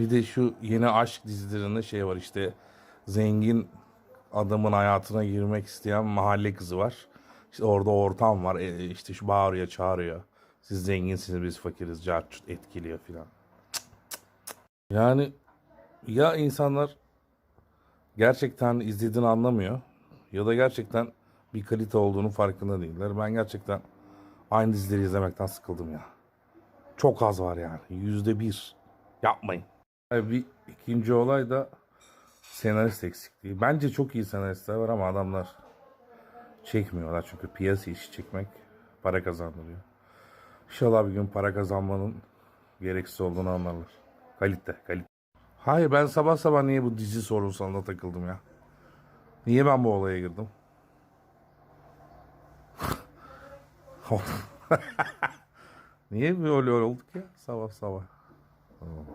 Bir de şu yeni aşk dizilerinde şey var işte zengin adamın hayatına girmek isteyen mahalle kızı var. İşte orada ortam var. E, işte şu bağırıyor, çağırıyor. Siz zenginsiniz, biz fakiriz. Cart etkiliyor filan. Yani ya insanlar gerçekten izlediğini anlamıyor ya da gerçekten bir kalite olduğunu farkında değiller. Ben gerçekten aynı dizileri izlemekten sıkıldım ya. Çok az var yani. Yüzde bir. Yapmayın. Bir ikinci olay da senarist eksikliği. Bence çok iyi senaristler var ama adamlar çekmiyorlar. Çünkü piyasa işi çekmek para kazandırıyor. İnşallah bir gün para kazanmanın gereksiz olduğunu anlarlar. Kalite, kalite. Hayır ben sabah sabah niye bu dizi sorunsalına takıldım ya? Niye ben bu olaya girdim? niye böyle olduk ya sabah sabah? Tamam.